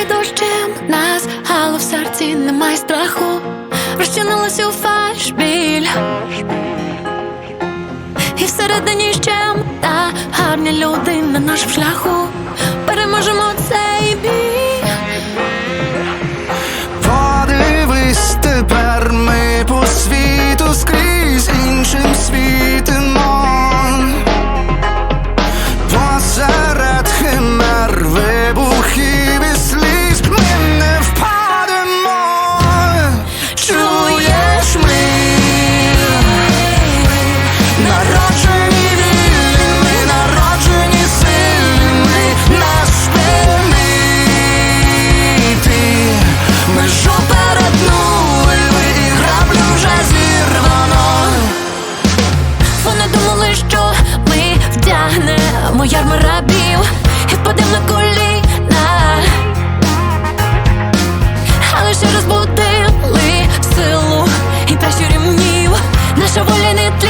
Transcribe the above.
поливай дощем нас, але в серці немає страху, розчинилась у фальш біль. І всередині ще та гарні люди на нашому шляху. Переможемо Станемо ярма рабів і впадем на коліна, але ще розбудили силу. І пращу рівнів, наша воля не тлі.